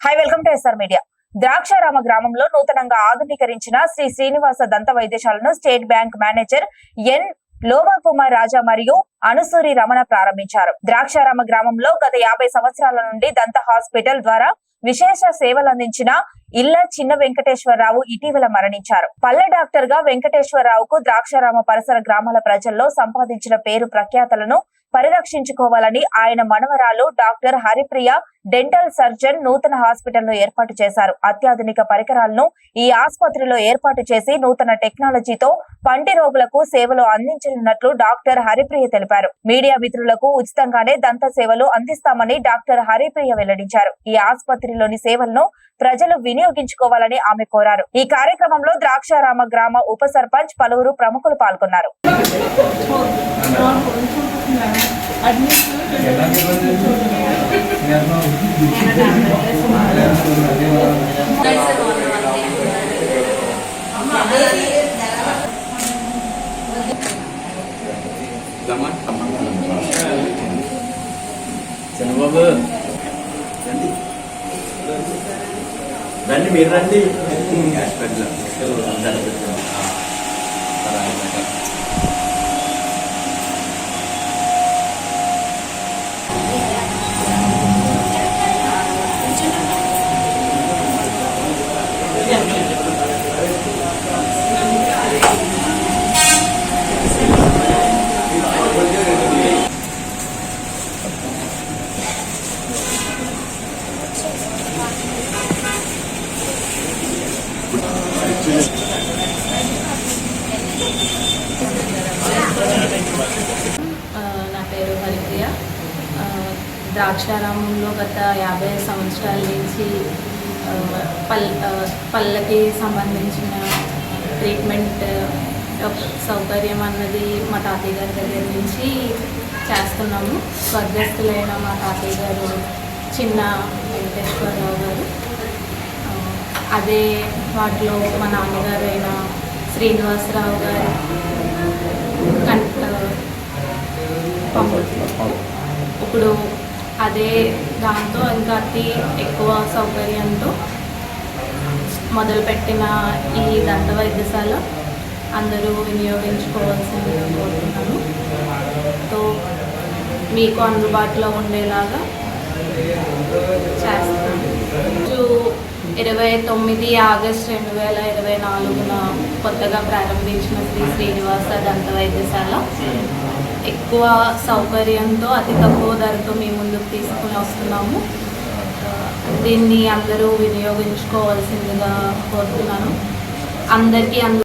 Hi welcome to SR media Draksharama గ్రామంలో నూతనంగా ఆధునీకరించిన శ్రీ శ్రీనివాస దంత వైద్యశాలను State Bank manager N Lova Kumar Raja మరియు అనుసూరి రమణ ప్రారంభించారు. ద్రాక్షారామ గ్రామంలో గత యాభై సంవత్సరాల నుండి దంత హాస్పిటల్ ద్వారా విశేష సేవలు అందించిన ఇళ్ళ చిన్న వెంకటేశ్వరరావు ఇటీవల మరణించారు. పల్లె డాక్టర్గా వెంకటేశ్వరరావుకు ద్రాక్షారామ పరిసర గ్రామాల ప్రజల్లో సంపాదించిన పేరు ప్రఖ్యాతలను పరిరక్షించుకోవాలని ఆయన మనవరాలు డాక్టర్ హరిప్రియ డెంటల్ సర్జన్ నూతన హాస్పిటల్ను ఏర్పాటు చేశారు. అత్యాధునిక పరికరాలను ఈ ఆసుపత్రిలో ఏర్పాటు చేసి నూతన టెక్నాలజీతో పంటి రోగులకు సేవలు అందించనున్నట్లు డాక్టర్ హరిప్రియ తెలిపారు. మీడియా మిత్రులకు ఉచితంగానే దంత సేవలు అందిస్తామని డాక్టర్ హరిప్రియ వెల్లడించారు. ఈ ఆసుపత్రిలోని సేవలను ప్రజలు వినియోగించుకోవాలని ఆమె కోరారు. ఈ కార్యక్రమంలో ద్రాక్షారామ గ్రామ ఉప సర్పంచ్ పలువురు ప్రముఖులు పాల్గొన్నారు. చంద్రబాబు రండి రండి మీరు రండి హాస్పిటల్ ఆ, నా పేరు హరిప్రియ ఆ, ద్రాక్షారామంలో గత యాభై సంవత్సరాల నుంచి పల్ పళ్ళకి సంబంధించిన ట్రీట్మెంట్ సౌకర్యం అన్నది మా తాతయ్య గారి దగ్గర నుంచి చేస్తున్నాము. స్వర్గస్థులైన మా తాతయ్య గారు చిన్న వెంకటేశ్వరరావు గారు అదే వాటిలో మా నాన్నగారు అయిన శ్రీనివాసరావు గారు ఇప్పుడు అదే దాంతో ఇంకా అతి ఎక్కువ సౌకర్యంతో మొదలుపెట్టిన ఈ దంత వైద్యశాల అందరూ వినియోగించుకోవాల్సిందిగా కోరుతున్నాను తో మీకు అందుబాటులో ఉండేలాగా చేస్తాను. ఇరవై తొమ్మిది ఆగస్ట్ రెండు వేల ఇరవై నాలుగున కొత్తగా ప్రారంభించిన శ్రీ శ్రీనివాస దంత వైద్యశాల. ఎక్కువ సౌకర్యంతో అతి తక్కువ ధరతో మీ ముందుకు తీసుకుని వస్తున్నాము. దీన్ని అందరూ వినియోగించుకోవాల్సిందిగా కోరుతున్నాను. అందరికీ అందరూ